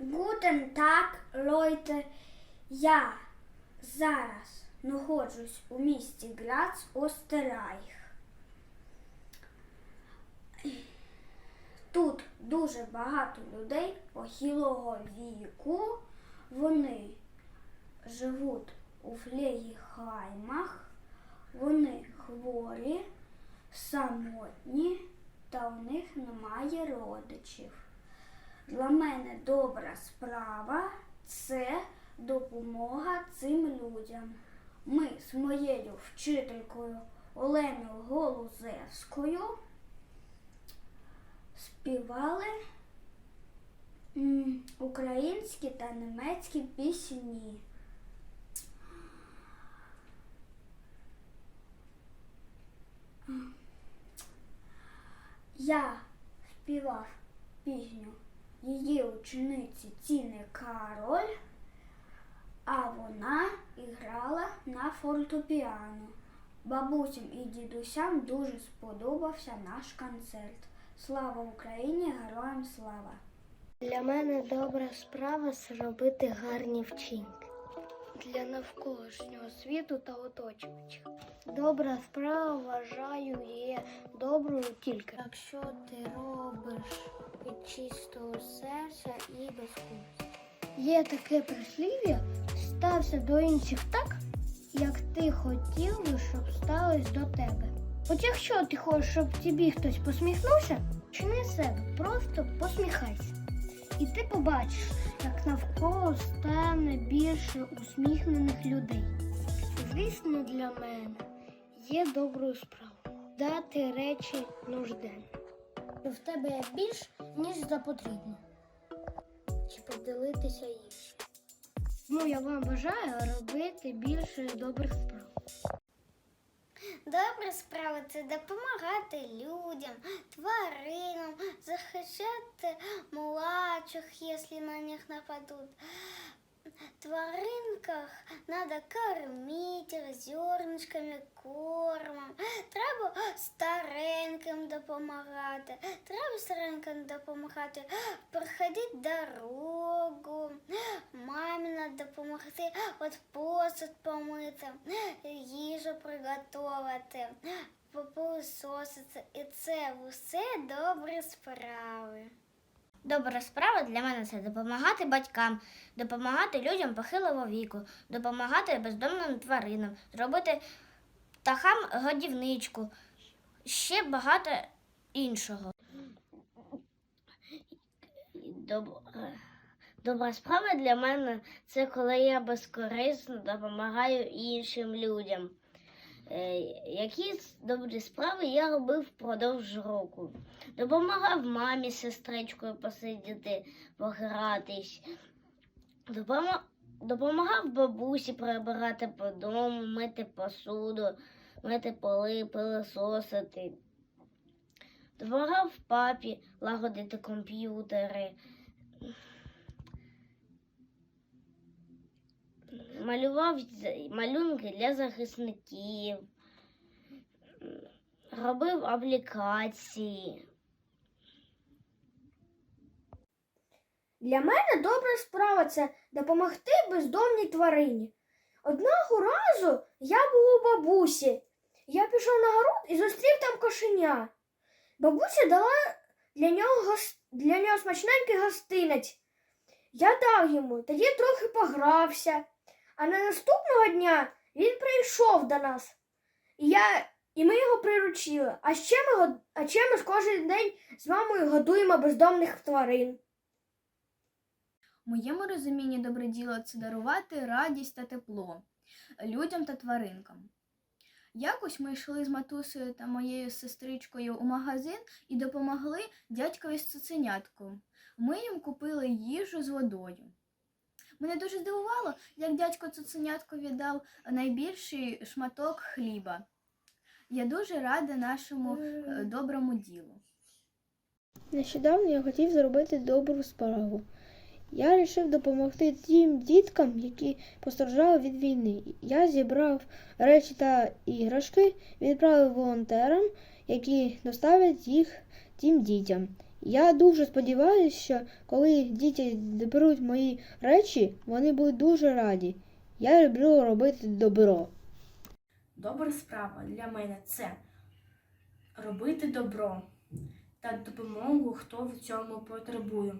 Гутен так, Лойте. Я зараз знаходжусь у місті Грац Остерайх. Тут дуже багато людей похилого віку. Вони живуть у флегіхаймах, вони хворі, самотні та у них немає родичів. Для мене добра справа це допомога цим людям. Ми з моєю вчителькою Оленою Голузевською співали українські та німецькі пісні. Я співав пісню її учениці Тіни Кароль, а вона грала на фортепіано. Бабусям і дідусям дуже сподобався наш концерт. Слава Україні! Героям слава! Для мене добра справа зробити гарні вчинки для навколишнього світу та оточуючих. Добра справа вважаю є доброю тільки, якщо ти робиш від чистого серця і без купу. Є таке прислів'я стався до інших так, як ти хотів би, щоб сталося до тебе. От якщо ти хочеш, щоб тобі хтось посміхнувся, чини себе, просто посміхайся. І ти побачиш, як навколо стане більше усміхнених людей. Звісно, для мене є доброю справою дати речі нужденним. В тебе є більш, ніж за потрібно. Чи поділитися іншим. Ну, я вам бажаю робити більше добрих справ. Добра справа це допомагати людям, тваринам, захищати младших, якщо на них нападуть. Тваринках надо кормити зерничками, кормом. Треба стареньким допомагати. Треба стареньким допомагати проходити дорогу. Мамі надо допомогти от посуд помити, їжу приготувати, попилисосити. І це все добрі справи. Добра справа для мене це допомагати батькам, допомагати людям похилого віку, допомагати бездомним тваринам, зробити птахам годівничку, ще багато іншого. Добра, справа для мене це коли я безкорисно допомагаю іншим людям. Е, Які добрі справи я робив впродовж року. Допомагав мамі з сестричкою посидіти, погратись. Допомагав бабусі прибирати по дому, мити посуду, мити поли, пилососити. Допомагав папі лагодити комп'ютери. Малював малюнки для захисників, робив аплікації. Для мене добра справа це допомогти бездомній тварині. Одного разу я був у бабусі. Я пішов на город і зустрів там кошеня. Бабуся дала для нього, для нього смачненький гостинець. Я дав йому, тоді трохи погрався. А на наступного дня він прийшов до нас. І, я, і ми його приручили. А ще ми, а ще ми кожен день з мамою годуємо бездомних тварин. В моєму розумінні добре діло це дарувати радість та тепло людям та тваринкам. Якось ми йшли з матусею та моєю сестричкою у магазин і допомогли дядькові з цуценятком. Ми їм купили їжу з водою. Мене дуже здивувало, як дядько цуценятко віддав найбільший шматок хліба. Я дуже рада нашому е, доброму ділу. Нещодавно я хотів зробити добру справу. Я вирішив допомогти тим діткам, які постраждали від війни. Я зібрав речі та іграшки, відправив волонтерам, які доставлять їх тим дітям. Я дуже сподіваюся, що коли діти доберуть мої речі, вони будуть дуже раді. Я люблю робити добро. Добра справа для мене це робити добро та допомогу, хто в цьому потребує.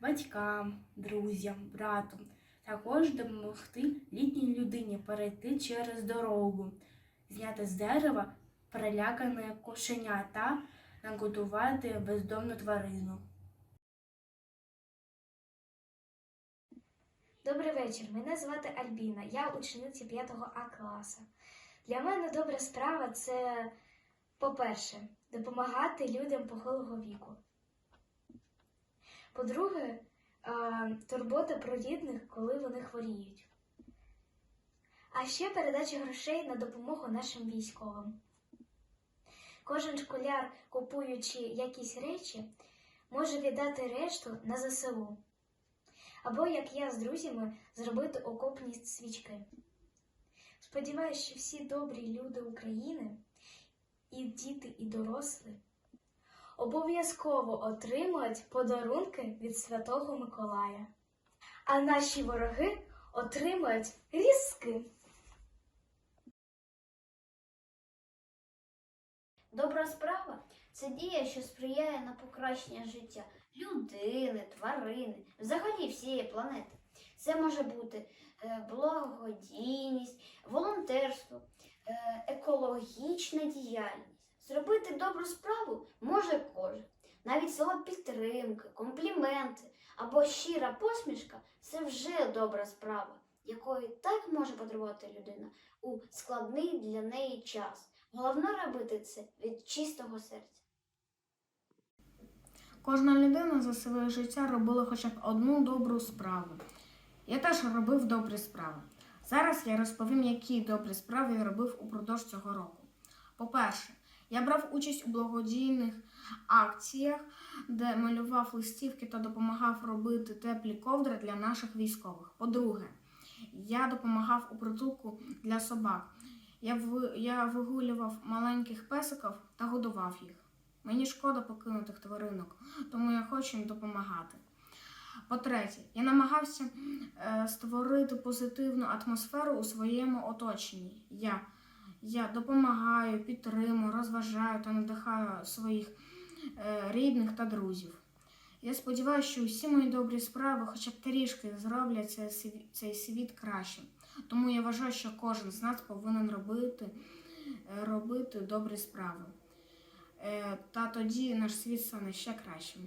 Батькам, друзям, брату. Також допомогти літній людині перейти через дорогу, зняти з дерева перелякане кошеня та нагодувати бездомну тварину. Добрий вечір. Мене звати Альбіна. Я учениця 5 А класу. Для мене добра справа це, по-перше, допомагати людям похилого віку. По-друге, турбота про рідних, коли вони хворіють. А ще передача грошей на допомогу нашим військовим. Кожен школяр, купуючи якісь речі, може віддати решту на ЗСУ. Або як я з друзями зробити окопні свічки. Сподіваюся, що всі добрі люди України, і діти, і дорослі, обов'язково отримають подарунки від Святого Миколая. А наші вороги отримають різки. Добра справа це дія, що сприяє на покращення життя людини, тварини, взагалі всієї планети. Це може бути е, благодійність, волонтерство, е, екологічна діяльність. Зробити добру справу може кожен. Навіть слова підтримки, компліменти або щира посмішка це вже добра справа, якої так може потребувати людина у складний для неї час. Головне робити це від чистого серця. Кожна людина за своє життя робила хоча б одну добру справу. Я теж робив добрі справи. Зараз я розповім, які добрі справи я робив упродовж цього року. По-перше, я брав участь у благодійних акціях, де малював листівки та допомагав робити теплі ковдри для наших військових. По-друге, я допомагав у притулку для собак. Я, ви- я вигулював маленьких песиків та годував їх. Мені шкода покинутих тваринок, тому я хочу їм допомагати. По-третє, я намагався е, створити позитивну атмосферу у своєму оточенні. Я, я допомагаю, підтримую, розважаю та надихаю своїх е, рідних та друзів. Я сподіваюся, що усі мої добрі справи хоча б трішки зроблять цей світ кращим. Тому я вважаю, що кожен з нас повинен робити, е, робити добрі справи. Е, Та тоді наш світ стане ще кращим.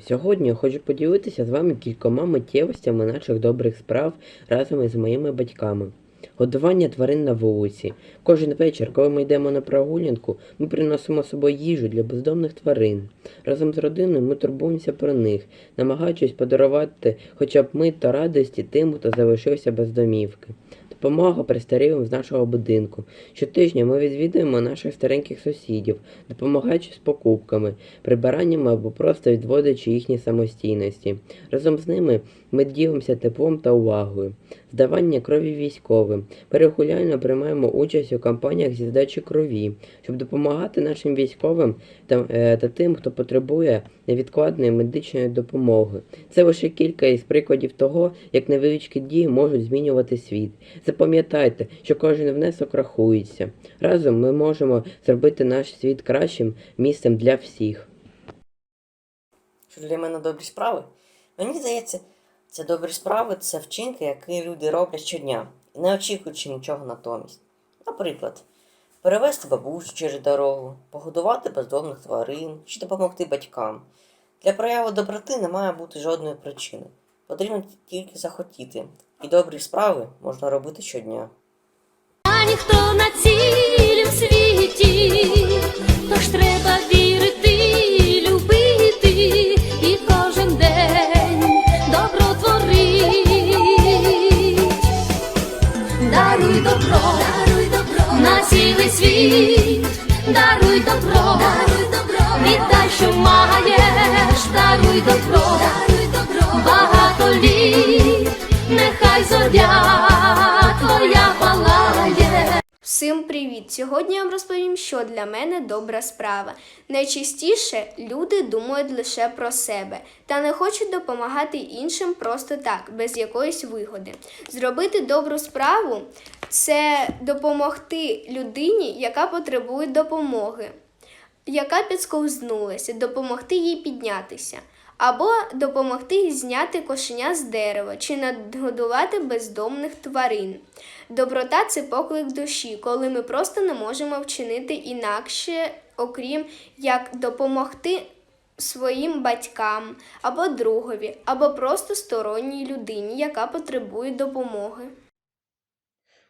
Сьогодні я хочу поділитися з вами кількома миттєвостями наших добрих справ разом із моїми батьками. Годування тварин на вулиці. Кожен вечір, коли ми йдемо на прогулянку, ми приносимо з собою їжу для бездомних тварин. Разом з родиною ми турбуємося про них, намагаючись подарувати хоча б мить та радості тим, хто залишився без домівки. Допомога престарілим з нашого будинку. Щотижня ми відвідуємо наших стареньких сусідів, допомагаючи з покупками, прибираннями або просто відводячи їхні самостійності. Разом з ними ми ділимося теплом та увагою. Здавання крові військовим. Перегулянно приймаємо участь у кампаніях зі здачі крові, щоб допомагати нашим військовим та, е, та тим, хто потребує невідкладної медичної допомоги. Це лише кілька із прикладів того, як невеличкі дії можуть змінювати світ. Запам'ятайте, що кожен внесок рахується. Разом ми можемо зробити наш світ кращим місцем для всіх. Що для мене добрі справи? Мені здається, це добрі справи це вчинки, які люди роблять щодня, не очікуючи нічого натомість. Наприклад, перевезти бабусю через дорогу, погодувати бездомних тварин чи допомогти батькам. Для прояви доброти не має бути жодної причини. Потрібно тільки захотіти, і добрі справи можна робити щодня. А ніхто на цілім світі, тож треба на цілий світ, даруй добро, даруй добро, віддай, що маєш, даруй добро, даруй добро, багато літ, нехай зоря Всім привіт! Сьогодні я вам розповім, що для мене добра справа. Найчастіше люди думають лише про себе та не хочуть допомагати іншим просто так, без якоїсь вигоди. Зробити добру справу це допомогти людині, яка потребує допомоги, яка підсковзнулася, допомогти їй піднятися. Або допомогти зняти кошеня з дерева чи нагодувати бездомних тварин. Доброта це поклик душі, коли ми просто не можемо вчинити інакше, окрім як допомогти своїм батькам або другові, або просто сторонній людині, яка потребує допомоги.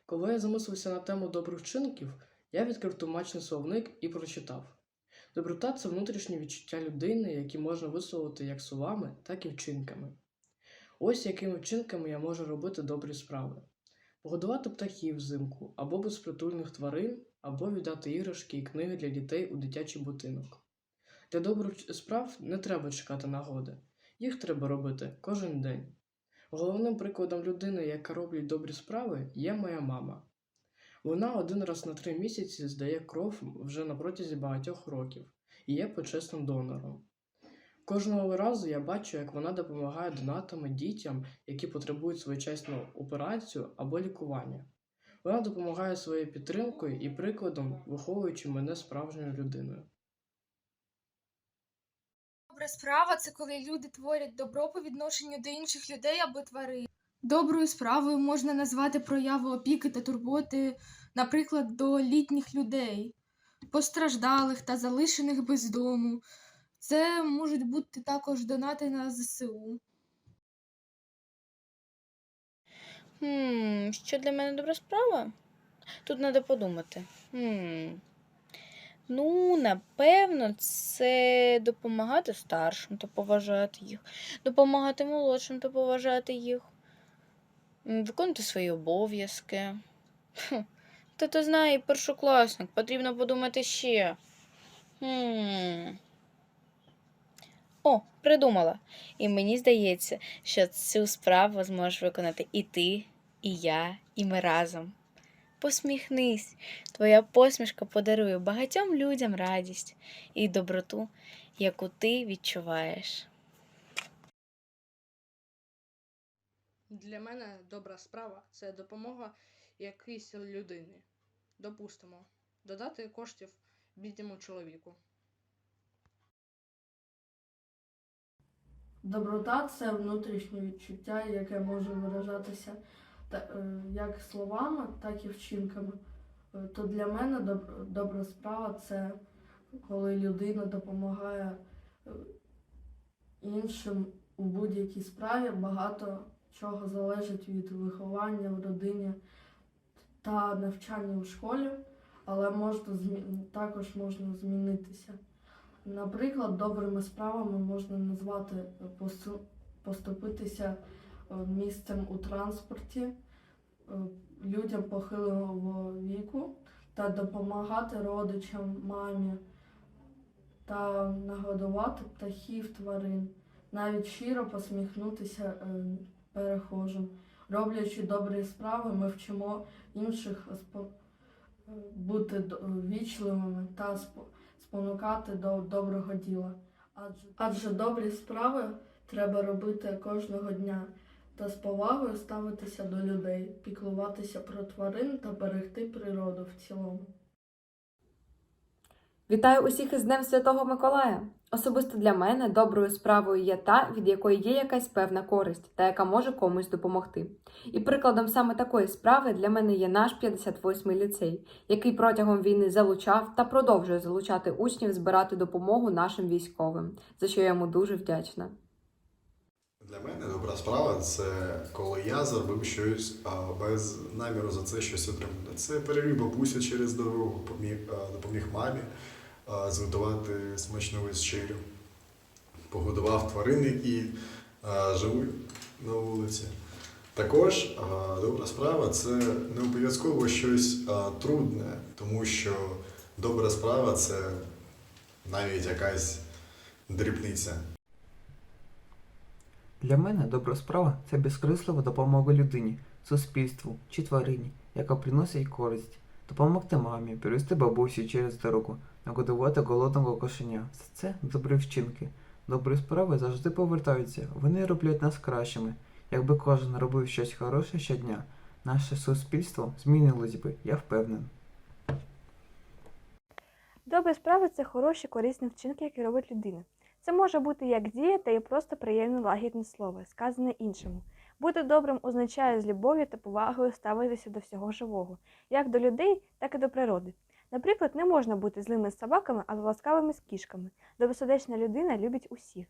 Коли я замислився на тему добрих вчинків, я відкрив тлумачний словник і прочитав. Доброта це внутрішнє відчуття людини, які можна висловити як словами, так і вчинками. Ось якими вчинками я можу робити добрі справи: погодувати птахів взимку, або безпритульних тварин, або віддати іграшки і книги для дітей у дитячий будинок. Для добрих справ не треба чекати нагоди, їх треба робити кожен день. Головним прикладом людини, яка робить добрі справи, є моя мама. Вона один раз на три місяці здає кров вже на протязі багатьох років і є почесним донором. Кожного разу я бачу, як вона допомагає донатами дітям, які потребують своєчасну операцію або лікування. Вона допомагає своєю підтримкою і прикладом, виховуючи мене справжньою людиною. Добра справа це коли люди творять добро по відношенню до інших людей або тварин. Доброю справою можна назвати прояву опіки та турботи, наприклад, до літніх людей, постраждалих та залишених без дому. Це можуть бути також донати на ЗСУ. Хм, що для мене добра справа? Тут треба подумати. Хм. Ну, напевно, це допомагати старшим та поважати їх, допомагати молодшим та поважати їх, м, виконувати свої обов'язки. Та ти знає, першокласник, потрібно подумати ще. Хм. О, придумала. І мені здається, що цю справу зможеш виконати і ти, і я, і ми разом. Посміхнись, твоя посмішка подарує багатьом людям радість і доброту, яку ти відчуваєш. Для мене добра справа це допомога якійсь людині. Допустимо, додати коштів бідному чоловіку. Доброта це внутрішнє відчуття, яке може виражатися е, як словами, так і вчинками. Е, То для мене добра справа це коли людина допомагає е, іншим у будь-якій справі. Багато чого залежить від виховання в родині та навчання у школі, але можна також можна змінитися. Наприклад, добрими справами можна назвати е, поступитися е, місцем у транспорті е, людям похилого віку та допомагати родичам, мамі та нагодувати птахів, тварин, навіть щиро посміхнутися перехожим. Роблячи добрі справи, ми вчимо інших бути вічливими та спонукати до доброго діла. Адже добрі справи треба робити кожного дня та з повагою ставитися до людей, піклуватися про тварин та берегти природу в цілому. Вітаю усіх із Днем Святого Миколая! Особисто для мене доброю справою є та, від якої є якась певна користь та яка може комусь допомогти. І прикладом саме такої справи для мене є наш 58-й ліцей, який протягом війни залучав та продовжує залучати учнів збирати допомогу нашим військовим, за що я йому дуже вдячна. Для мене добра справа це коли я зробив щось без наміру за це щось отримати. Це перевів бабусю через дорогу, поміг, допоміг мамі зготувати смачну вечерю, погодував тварин, які живуть на вулиці. Також добра справа це не обов'язково щось трудне, тому що добра справа це навіть якась дрібниця. Для мене добра справа це безкрислива допомога людині, суспільству чи тварині, яка приносить користь, допомогти мамі, перевести бабусі через дорогу, нагодувати голодного кошеня. Все це добрі вчинки. Добрі справи завжди повертаються. Вони роблять нас кращими. Якби кожен робив щось хороше щодня, наше суспільство змінилось би, я впевнений. Добрі справи це хороші, корисні вчинки, які робить людина. Це може бути як дія, та й просто приємне лагідне слово, сказане іншому. Бути добрим означає з любов'ю та повагою ставитися до всього живого, як до людей, так і до природи. Наприклад, не можна бути злими з собаками, але ласкавими з кішками. Добросердечна людина любить усіх.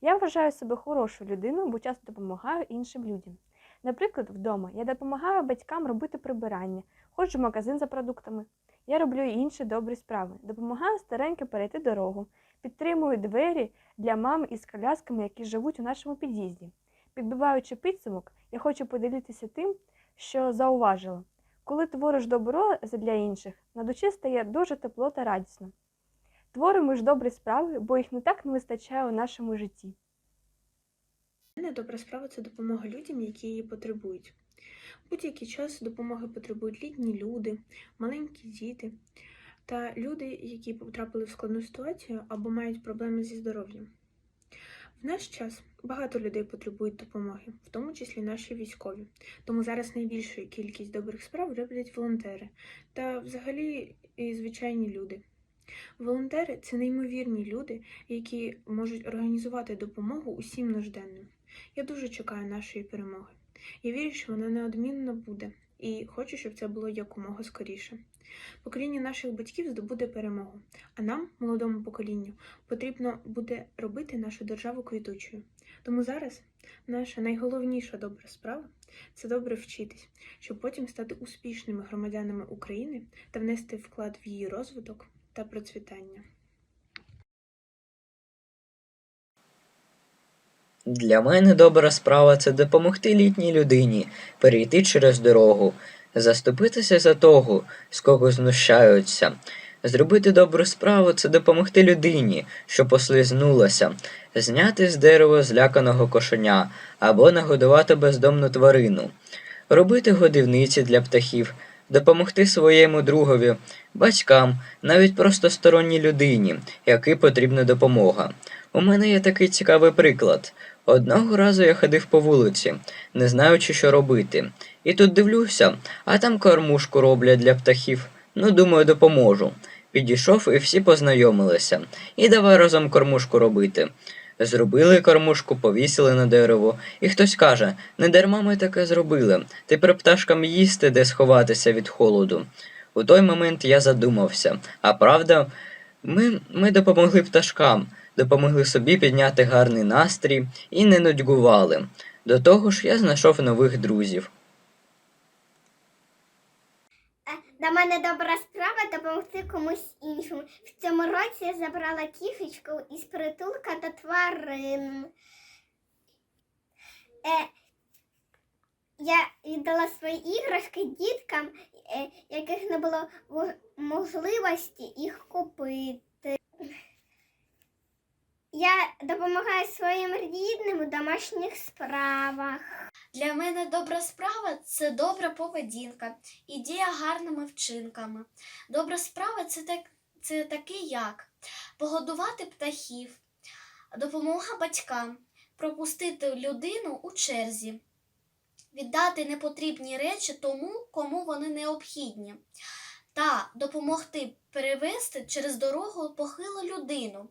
Я вважаю себе хорошою людиною, бо часто допомагаю іншим людям. Наприклад, вдома я допомагаю батькам робити прибирання, ходжу в магазин за продуктами. Я роблю і інші добрі справи, допомагаю стареньким перейти дорогу, підтримую двері для мам із колясками, які живуть у нашому під'їзді. Підбиваючи підсумок, я хочу поділитися тим, що зауважила. Коли твориш добро для інших, на душі стає дуже тепло та радісно. Творимо ж добрі справи, бо їх не так не вистачає у нашому житті. Мене добра справа це допомога людям, які її потребують. Будь-який час допомоги потребують літні люди, маленькі діти та люди, які потрапили в складну ситуацію або мають проблеми зі здоров'ям. В наш час багато людей потребують допомоги, в тому числі наші військові. Тому зараз найбільшу кількість добрих справ роблять волонтери та взагалі і звичайні люди. Волонтери це неймовірні люди, які можуть організувати допомогу усім нужденним. Я дуже чекаю нашої перемоги. Я вірю, що вона неодмінно буде, і хочу, щоб це було якомога скоріше. Покоління наших батьків здобуде перемогу, а нам, молодому поколінню, потрібно буде робити нашу державу квітучою. Тому зараз наша найголовніша добра справа це добре вчитись, щоб потім стати успішними громадянами України та внести вклад в її розвиток та процвітання. Для мене добра справа це допомогти літній людині перейти через дорогу, заступитися за того, з кого знущаються. Зробити добру справу це допомогти людині, що послизнулася, зняти з дерева зляканого кошеня або нагодувати бездомну тварину, робити годівниці для птахів, допомогти своєму другові, батькам, навіть просто сторонній людині, якій потрібна допомога. У мене є такий цікавий приклад. Одного разу я ходив по вулиці, не знаючи, що робити. І тут дивлюся, а там кормушку роблять для птахів. Ну, думаю, допоможу. Підійшов і всі познайомилися. І давай разом кормушку робити. Зробили кормушку, повісили на дерево, і хтось каже: не дарма ми таке зробили. Тепер пташкам їсти, де сховатися від холоду. У той момент я задумався, а правда, ми, ми допомогли пташкам, допомогли собі підняти гарний настрій і не нудьгували. До того ж, я знайшов нових друзів. До мене добра справа допомогти комусь іншому. В цьому році я забрала кішечку із притулка та тварин. Е, я віддала свої іграшки діткам, е, яких не було можливості їх купити. Я допомагаю своїм рідним у домашніх справах. Для мене добра справа це добра поведінка і дія гарними вчинками. Добра справа це, так, це таке як погодувати птахів, допомога батькам, пропустити людину у черзі, віддати непотрібні речі тому, кому вони необхідні, та допомогти перевести через дорогу похилу людину.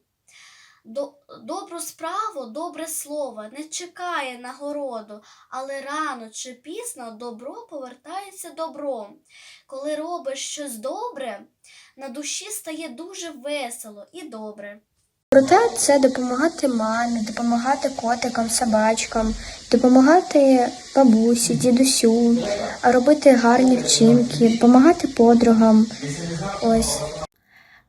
До, добру справу, добре слово не чекає нагороду, але рано чи пізно добро повертається добром. Коли робиш щось добре, на душі стає дуже весело і добре. Проте це допомагати мамі, допомагати котикам, собачкам, допомагати бабусі, дідусю, робити гарні вчинки, допомагати подругам. Ось.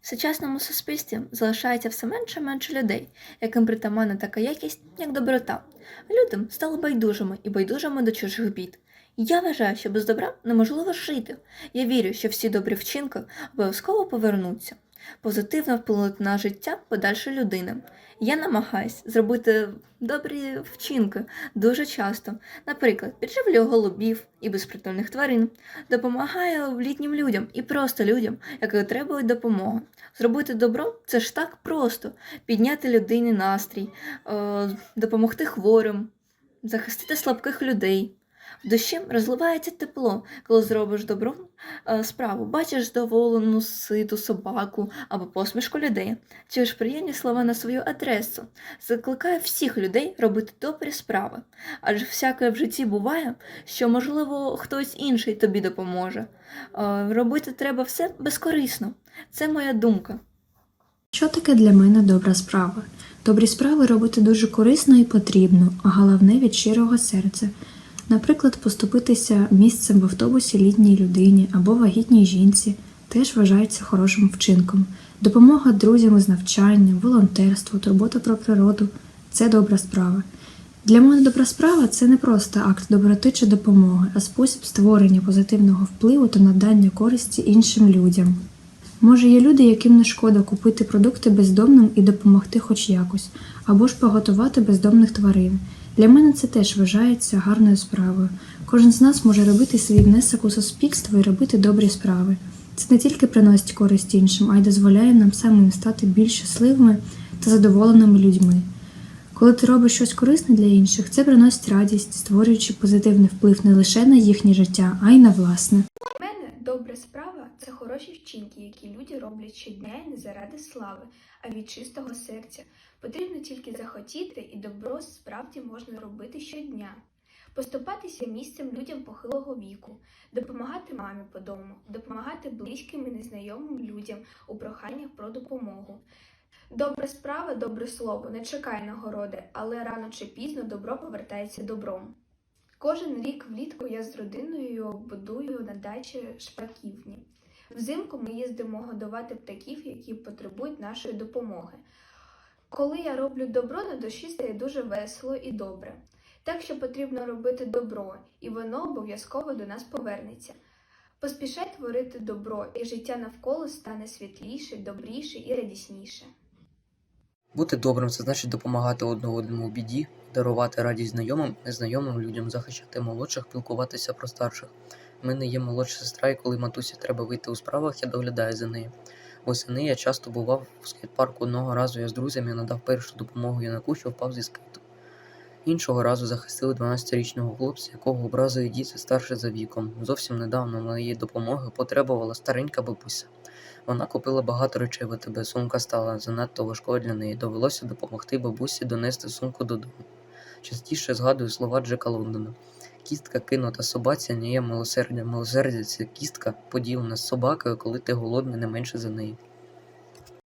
Сучасному суспільстві залишається все менше і менше людей, яким притаманна така якість, як доброта. Людям стали байдужими і байдужими до чужих бід. Я вважаю, що без добра неможливо жити. Я вірю, що всі добрі вчинки обов'язково повернуться. позитивно вплинути на життя подальшої людини. Я намагаюсь зробити добрі вчинки дуже часто. Наприклад, підживлюю голубів і безпритульних тварин, допомагаю літнім людям і просто людям, які потребують допомоги. Зробити добро це ж так просто: підняти людині настрій, е, допомогти хворим, захистити слабких людей. В розливається тепло, коли зробиш добру е, справу, бачиш задоволену ситу собаку або посмішку людей, чуєш приємні слова на свою адресу. Закликаю всіх людей робити добрі справи, адже всяке в житті буває, що, можливо, хтось інший тобі допоможе. Е, Робити треба все безкорисно. Це моя думка. Що таке для мене добра справа? Добрі справи робити дуже корисно і потрібно, а головне від щирого серця. Наприклад, поступитися місцем в автобусі літній людині або вагітній жінці теж вважається хорошим вчинком. Допомога друзям із навчанням, волонтерство, турбота про природу це добра справа. Для мене добра справа це не просто акт доброти чи допомоги, а спосіб створення позитивного впливу та надання користі іншим людям. Може, є люди, яким не шкода купити продукти бездомним і допомогти хоч якось, або ж поготувати бездомних тварин. Для мене це теж вважається гарною справою. Кожен з нас може робити свій внесок у суспільство і робити добрі справи. Це не тільки приносить користь іншим, а й дозволяє нам самим стати більш щасливими та задоволеними людьми. Коли ти робиш щось корисне для інших, це приносить радість, створюючи позитивний вплив не лише на їхнє життя, а й на власне. Добра справа це хороші вчинки, які люди роблять щодня і не заради слави, а від чистого серця. Потрібно тільки захотіти, і добро справді можна робити щодня. Поступатися місцем людям похилого віку, допомагати мамі по дому, допомагати близьким і незнайомим людям у проханнях про допомогу. Добра справа, добре слово, не чекай нагороди, але рано чи пізно добро повертається добром. Кожен рік влітку я з родиною будую на дачі шпаківні. Взимку ми їздимо годувати птахів, які потребують нашої допомоги. Коли я роблю добро, на душі стає дуже весело і добре. Так що потрібно робити добро, і воно обов'язково до нас повернеться. Поспішай творити добро, і життя навколо стане світліше, добріше і радісніше. Бути добрим це значить допомагати одне одному у біді, дарувати радість знайомим, незнайомим людям, захищати молодших, пілкуватися про старших. У мене є молодша сестра, і коли матусі треба вийти у справах, я доглядаю за нею. Восени я часто бував у скейт-парку одного разу я з друзями надав першу допомогу юнаку, що впав зі скейту. Іншого разу захистили 12-річного хлопця, якого образили діти старше за віком. Зовсім недавно моєї допомоги потребувала старенька бабуся. Вона купила багато речей в АТБ, сумка стала занадто важкою для неї. Довелося допомогти бабусі донести сумку додому. Частіше згадую слова Джека Лондона. Кістка кинута собаці не є милосердя. Милосердя це кістка, поділена з собакою, коли ти голодний не менше за неї.